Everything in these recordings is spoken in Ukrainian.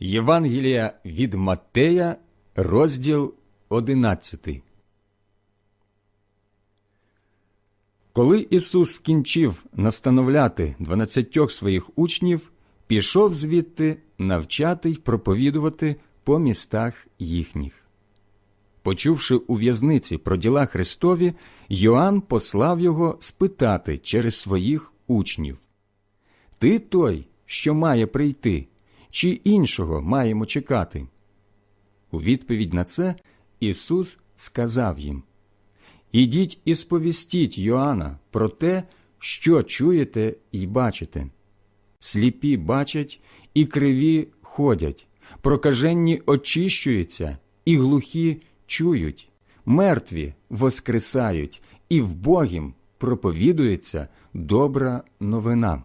Євангелія від Маттея, розділ 11. Коли Ісус скінчив настановляти дванадцятьох своїх учнів, пішов звідти навчати й проповідувати по містах їхніх. Почувши у в'язниці про діла Христові, Йоанн послав його спитати через своїх учнів Ти той, що має прийти, чи іншого маємо чекати? У відповідь на це Ісус сказав їм Ідіть і сповістіть Йоанна про те, що чуєте і бачите. Сліпі бачать і криві ходять, прокаженні очищуються, і глухі чують, мертві воскресають, і вбогім проповідується добра новина.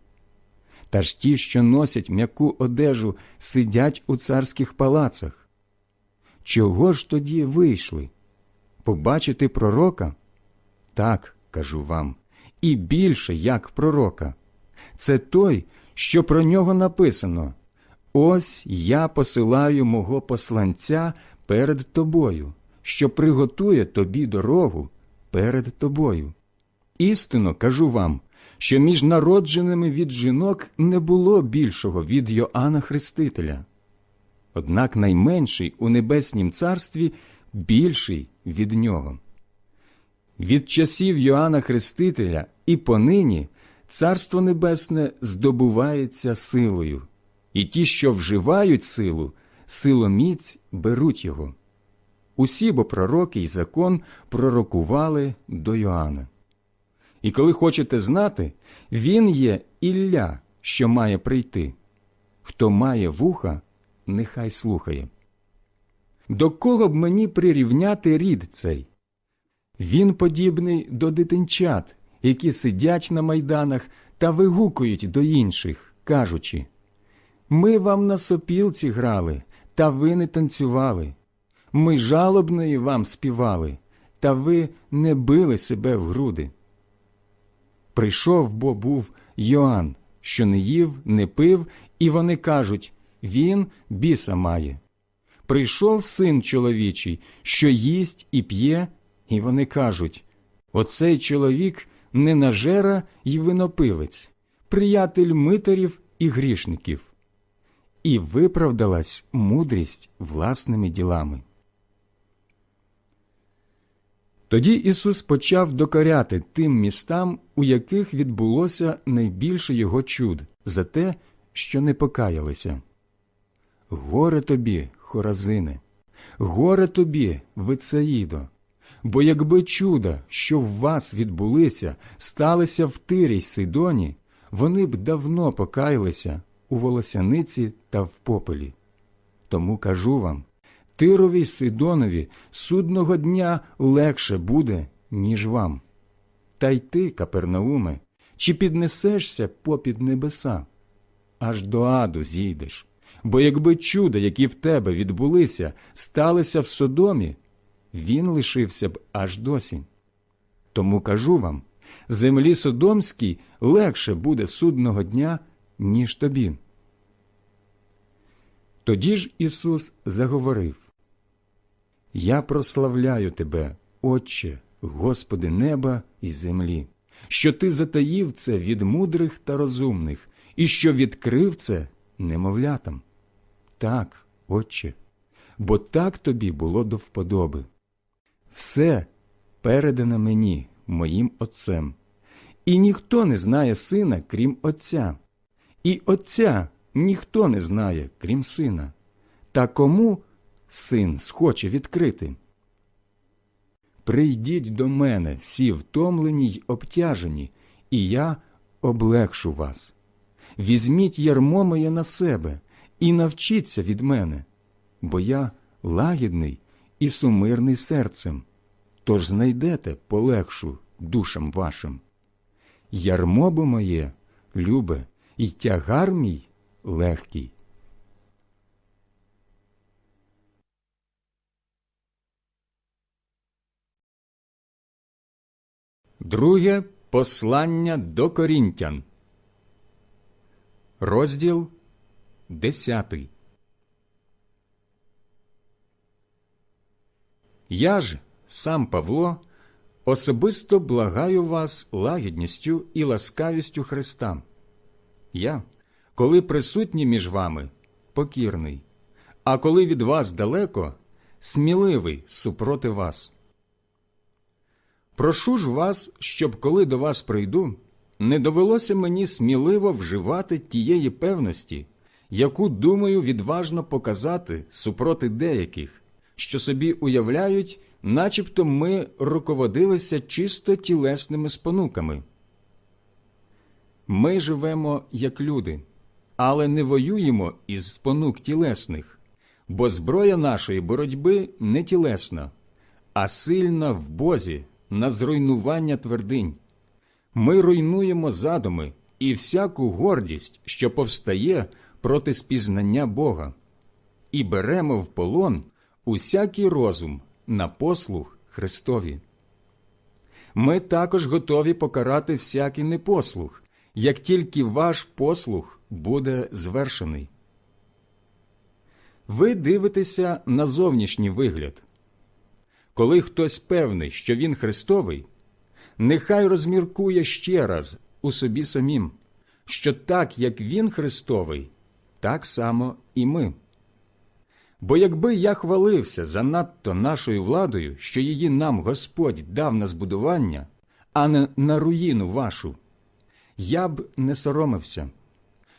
Та ж ті, що носять м'яку одежу, сидять у царських палацах. Чого ж тоді вийшли? Побачити пророка? Так, кажу вам, і більше як пророка. Це той, що про нього написано Ось я посилаю мого посланця перед тобою, що приготує тобі дорогу перед тобою. Істинно кажу вам, що між народженими від жінок не було більшого від Йоанна Хрестителя. Однак найменший у небеснім царстві більший від нього. Від часів Йоанна Хрестителя і понині Царство Небесне здобувається силою, і ті, що вживають силу, силоміць беруть його. Усі бо пророки й закон пророкували до Йоанна. І коли хочете знати, він є Ілля, що має прийти. Хто має вуха, нехай слухає. До кого б мені прирівняти рід цей? Він подібний до дитинчат, які сидять на майданах та вигукують до інших, кажучи Ми вам на сопілці грали, та ви не танцювали. Ми жалобної вам співали, та ви не били себе в груди. Прийшов бо був Йоанн, що не їв, не пив, і вони кажуть Він біса має. Прийшов син чоловічий, що їсть і п'є, і вони кажуть Оцей чоловік ненажера й винопивець, приятель митарів і грішників. І виправдалась мудрість власними ділами. Тоді Ісус почав докоряти тим містам, у яких відбулося найбільше його чуд, за те, що не покаялися. Горе тобі, Хоразине, горе тобі, Вицаїдо, бо якби чуда, що в вас відбулися, сталися в Тирі й Сидоні, вони б давно покаялися у волосяниці та в попелі. Тому кажу вам Тирові Сидонові судного дня легше буде, ніж вам. Та й ти, Капернауме, чи піднесешся попід небеса? Аж до аду зійдеш. Бо якби чуда, які в тебе відбулися, сталися в Содомі, він лишився б аж досі. Тому кажу вам землі Содомській легше буде судного дня, ніж тобі. Тоді ж Ісус заговорив Я прославляю тебе, Отче, Господи неба і землі, що ти затаїв це від мудрих та розумних, і що відкрив це немовлятам. Так, Отче, бо так тобі було до вподоби. Все передане мені, моїм Отцем, і ніхто не знає сина, крім Отця, і Отця ніхто не знає, крім сина. Та кому син схоче відкрити? Прийдіть до мене всі втомлені й обтяжені, і я облегшу вас. Візьміть ярмо моє на себе і навчіться від мене, бо я лагідний і сумирний серцем, тож знайдете полегшу душам вашим. Ярмо бо моє, любе, і тягар мій легкий. Друге послання до Корінтян. Розділ десятий. Я ж, сам Павло, особисто благаю вас лагідністю і ласкавістю Христа. Я, коли присутній між вами, покірний, а коли від вас далеко, сміливий супроти вас. Прошу ж вас, щоб коли до вас прийду, не довелося мені сміливо вживати тієї певності, яку думаю відважно показати супроти деяких, що собі уявляють, начебто ми руководилися чисто тілесними спонуками. Ми живемо як люди, але не воюємо із спонук тілесних, бо зброя нашої боротьби не тілесна, а сильна в Бозі на зруйнування твердинь. Ми руйнуємо задуми і всяку гордість, що повстає проти спізнання Бога, і беремо в полон усякий розум на послуг Христові. Ми також готові покарати всякий непослух, як тільки ваш послух буде звершений. Ви дивитеся на зовнішній вигляд. Коли хтось певний, що він Христовий, нехай розміркує ще раз у собі самім, що так як він Христовий, так само і ми. Бо якби я хвалився занадто нашою владою, що її нам Господь дав на збудування, а не на руїну вашу, я б не соромився,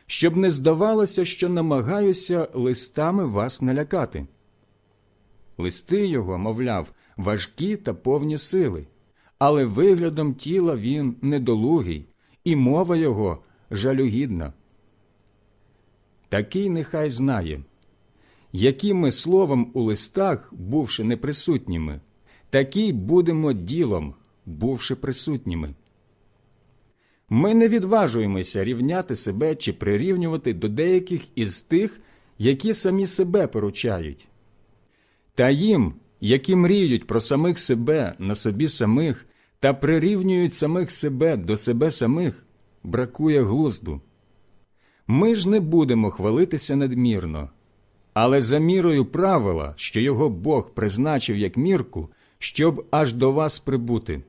щоб не здавалося, що намагаюся листами вас налякати. Листи його, мовляв, важкі та повні сили, але виглядом тіла він недолугий, і мова його жалюгідна. Такий нехай знає, які ми словом у листах, бувши неприсутніми, такі будемо ділом, бувши присутніми. Ми не відважуємося рівняти себе чи прирівнювати до деяких із тих, які самі себе поручають. Та їм, які мріють про самих себе на собі самих та прирівнюють самих себе до себе самих, бракує глузду. Ми ж не будемо хвалитися надмірно, але за мірою правила, що його Бог призначив як мірку, щоб аж до вас прибути.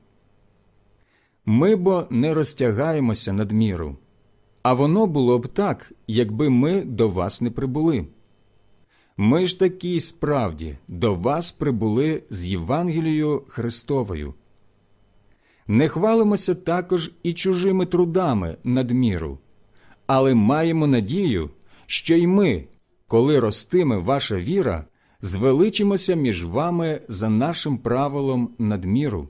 Ми бо не розтягаємося надміру, а воно було б так, якби ми до вас не прибули. Ми ж таки справді до вас прибули з Євангелією Христовою. Не хвалимося також і чужими трудами надміру, але маємо надію, що й ми, коли ростиме ваша віра, звеличимося між вами за нашим правилом надміру,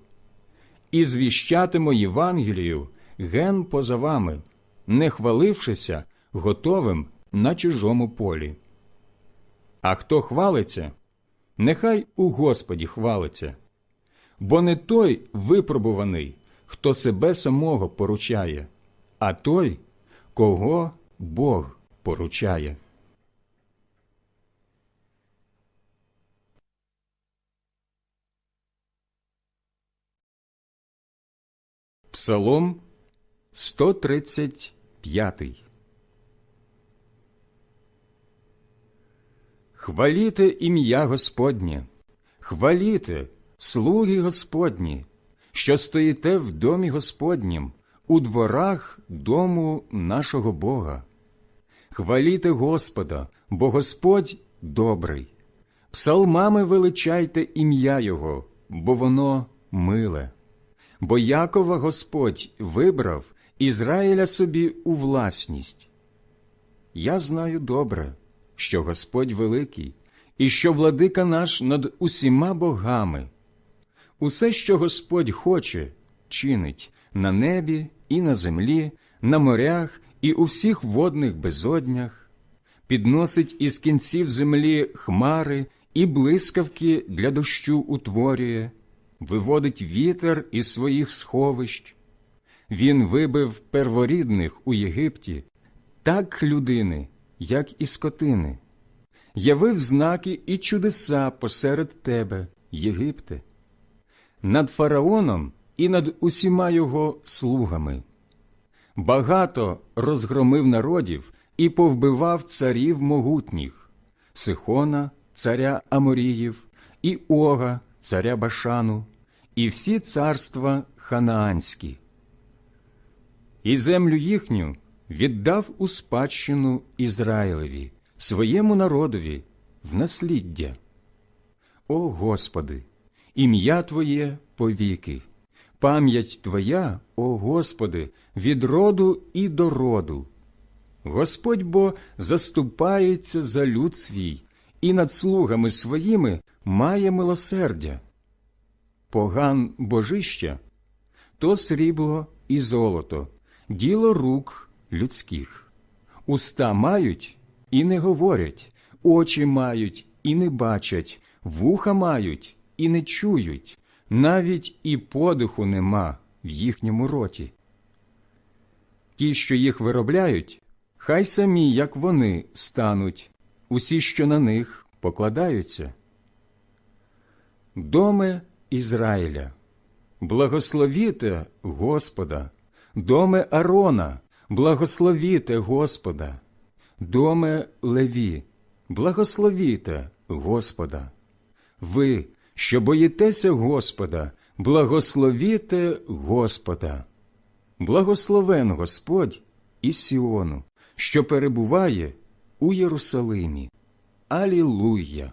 і звіщатимо Євангелію ген поза вами, не хвалившися готовим на чужому полі. А хто хвалиться, нехай у Господі хвалиться, бо не той випробуваний, хто себе самого поручає, а той, кого Бог поручає. Псалом 135 Хваліте ім'я Господнє, хваліте, слуги Господні, що стоїте в домі Господнім, у дворах дому нашого Бога. Хваліте Господа, бо Господь добрий. Псалмами величайте ім'я Його, бо воно миле. Бо Якова Господь вибрав Ізраїля собі у власність. Я знаю добре що Господь великий, і що владика наш над усіма богами. Усе, що Господь хоче, чинить на небі і на землі, на морях і у всіх водних безоднях, підносить із кінців землі хмари і блискавки для дощу утворює, виводить вітер із своїх сховищ. Він вибив перворідних у Єгипті, так людини, як і скотини, явив знаки і чудеса посеред тебе, Єгипте, над фараоном і над усіма його слугами. Багато розгромив народів і повбивав царів могутніх Сихона, царя Аморіїв, і Ога, царя Башану, і всі царства ханаанські. І землю їхню віддав у спадщину Ізраїлеві, своєму народові, в насліддя. О Господи, ім'я Твоє повіки, пам'ять Твоя, о Господи, від роду і до роду. Господь бо заступається за люд свій і над слугами своїми має милосердя. Поган божища то срібло і золото, діло рук людських. Уста мають і не говорять, очі мають і не бачать, вуха мають і не чують, навіть і подиху нема в їхньому роті. Ті, що їх виробляють, хай самі, як вони, стануть, усі, що на них покладаються. Доме Ізраїля, благословіте Господа, доме Арона, благословіте Господа, доме Леві, благословіте Господа. Ви, що боїтеся Господа, благословіте Господа. Благословен Господь із Сіону, що перебуває у Єрусалимі. Алілуя!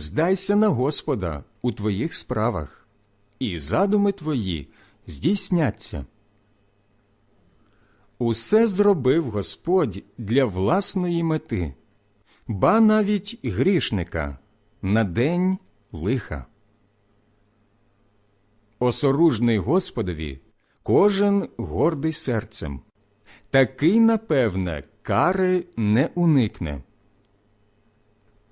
Здайся на Господа у твоїх справах, і задуми твої здійсняться. Усе зробив Господь для власної мети, ба навіть грішника на день лиха. Осоружний Господові кожен гордий серцем, такий, напевне, кари не уникне.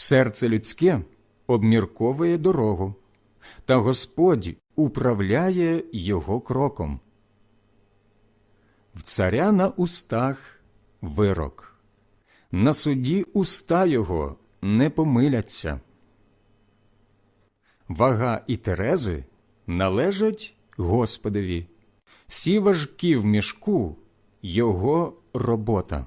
Серце людське обмірковує дорогу, та Господь управляє його кроком. В царя на устах вирок, на суді уста його не помиляться. Вага і терези належать Господові, всі важкі в мішку його робота.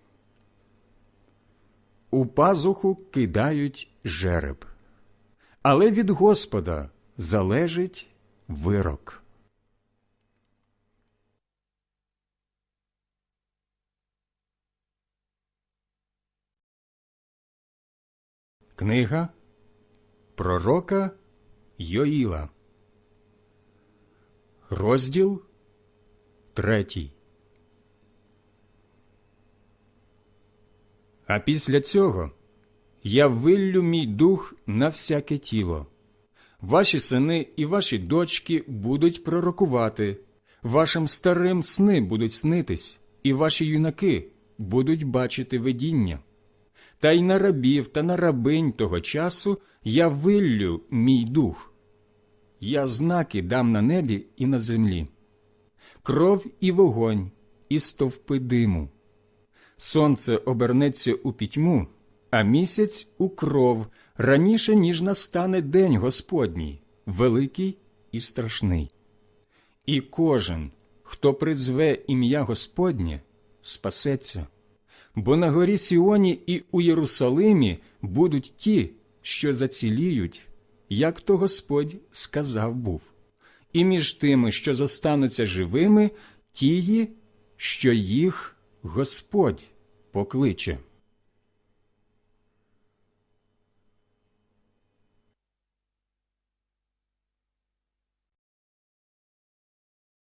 У пазуху кидають жереб, але від Господа залежить вирок. Книга Пророка Йоїла, розділ третій. А після цього я виллю мій дух на всяке тіло. Ваші сини і ваші дочки будуть пророкувати, вашим старим сни будуть снитись, і ваші юнаки будуть бачити видіння. Та й на рабів та на рабинь того часу я виллю мій дух. Я знаки дам на небі і на землі, кров і вогонь, і стовпи диму. Сонце обернеться у пітьму, а місяць у кров. Раніше, ніж настане день Господній, великий і страшний. І кожен, хто призве ім'я Господнє, спасеться. Бо на горі Сіоні і у Єрусалимі будуть ті, що заціліють, як то Господь сказав був, і між тими, що зостануться живими, тії, що їх Господь покличе.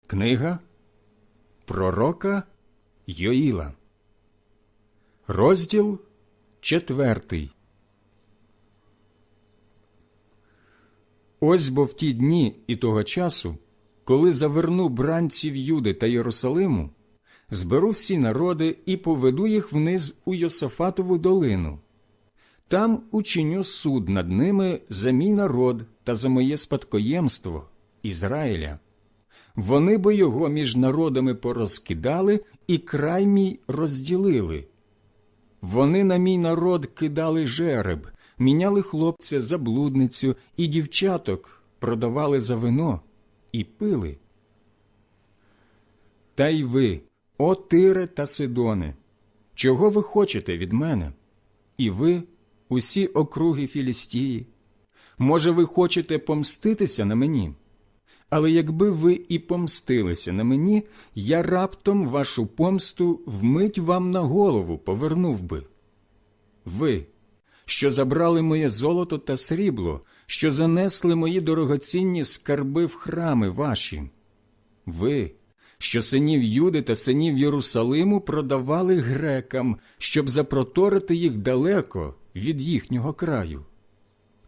Книга Пророка Йоїла Розділ четвертий. Ось бо в ті дні і того часу, коли заверну бранців Юди та Єрусалиму, зберу всі народи і поведу їх вниз у Йосафатову долину. Там учиню суд над ними за мій народ та за моє спадкоємство Ізраїля. Вони бо його між народами порозкидали і край мій розділили. Вони на мій народ кидали жереб, міняли хлопця за блудницю і дівчаток продавали за вино і пили. Та й ви, О Тире та Сидоне, чого ви хочете від мене? І ви, усі округи Філістії, може, ви хочете помститися на мені? Але якби ви і помстилися на мені, я раптом вашу помсту вмить вам на голову повернув би. Ви, що забрали моє золото та срібло, що занесли мої дорогоцінні скарби в храми ваші. Ви, що синів Юди та синів Єрусалиму продавали грекам, щоб запроторити їх далеко від їхнього краю.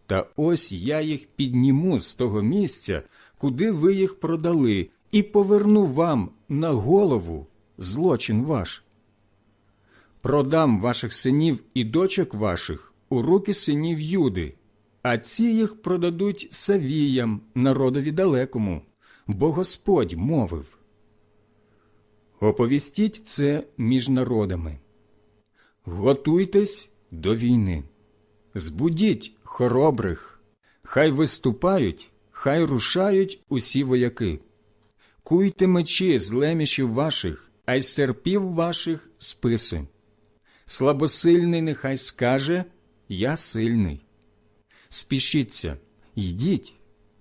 Та ось я їх підніму з того місця, куди ви їх продали, і поверну вам на голову злочин ваш. Продам ваших синів і дочок ваших у руки синів Юди, а ці їх продадуть Савіям, народові далекому, бо Господь мовив. Оповістіть це між народами. Готуйтесь до війни. Збудіть хоробрих, хай виступають, хай рушають усі вояки. Куйте мечі з лемішів ваших, а й серпів ваших списи. Слабосильний нехай скаже Я сильний. Спішіться, йдіть,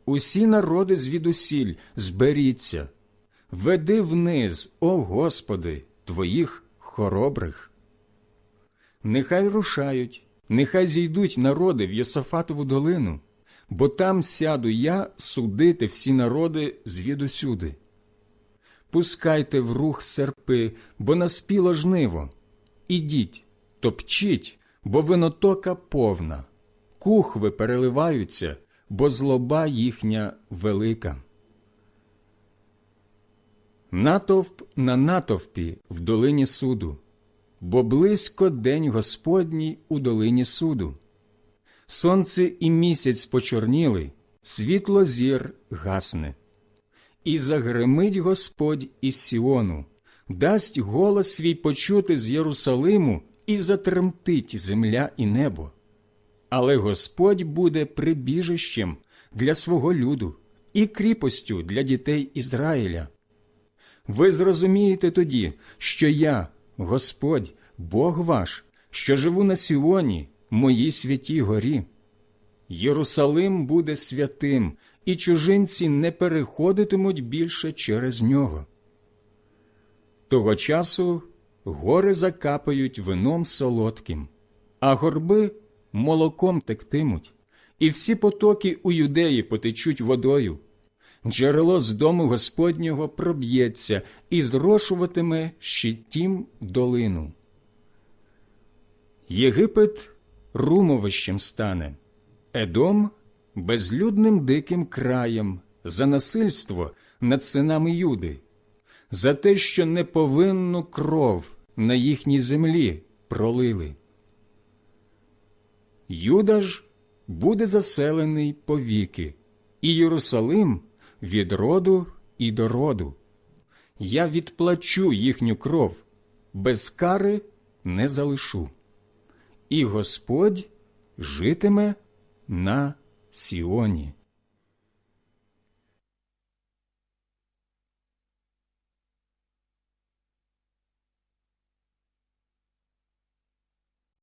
усі народи звідусіль, зберіться, веди вниз, о Господи, твоїх хоробрих. Нехай рушають, нехай зійдуть народи в Єсафатову долину, бо там сяду я судити всі народи звідусюди. Пускайте в рух серпи, бо наспіло жниво. Ідіть, топчіть, бо винотока повна, кухви переливаються, бо злоба їхня велика. Натовп на натовпі в долині суду, бо близько день Господній у долині суду. Сонце і місяць почорніли, світло зір гасне. І загремить Господь із Сіону, дасть голос свій почути з Єрусалиму і затремтить земля і небо. Але Господь буде прибіжищем для свого люду і кріпостю для дітей Ізраїля. Ви зрозумієте тоді, що я, Господь, Бог ваш, що живу на Сіоні, моїй святій горі. Єрусалим буде святим, і чужинці не переходитимуть більше через нього. Того часу гори закапають вином солодким, а горби молоком тектимуть, і всі потоки у юдеї потечуть водою. Джерело з дому Господнього проб'ється і зрошуватиме щитім долину. Єгипет румовищем стане, Едом безлюдним диким краєм за насильство над синами Юди, за те, що неповинну кров на їхній землі пролили. Юда ж буде заселений повіки, і Єрусалим від роду і до роду. Я відплачу їхню кров, без кари не залишу. І Господь житиме на Сіоні.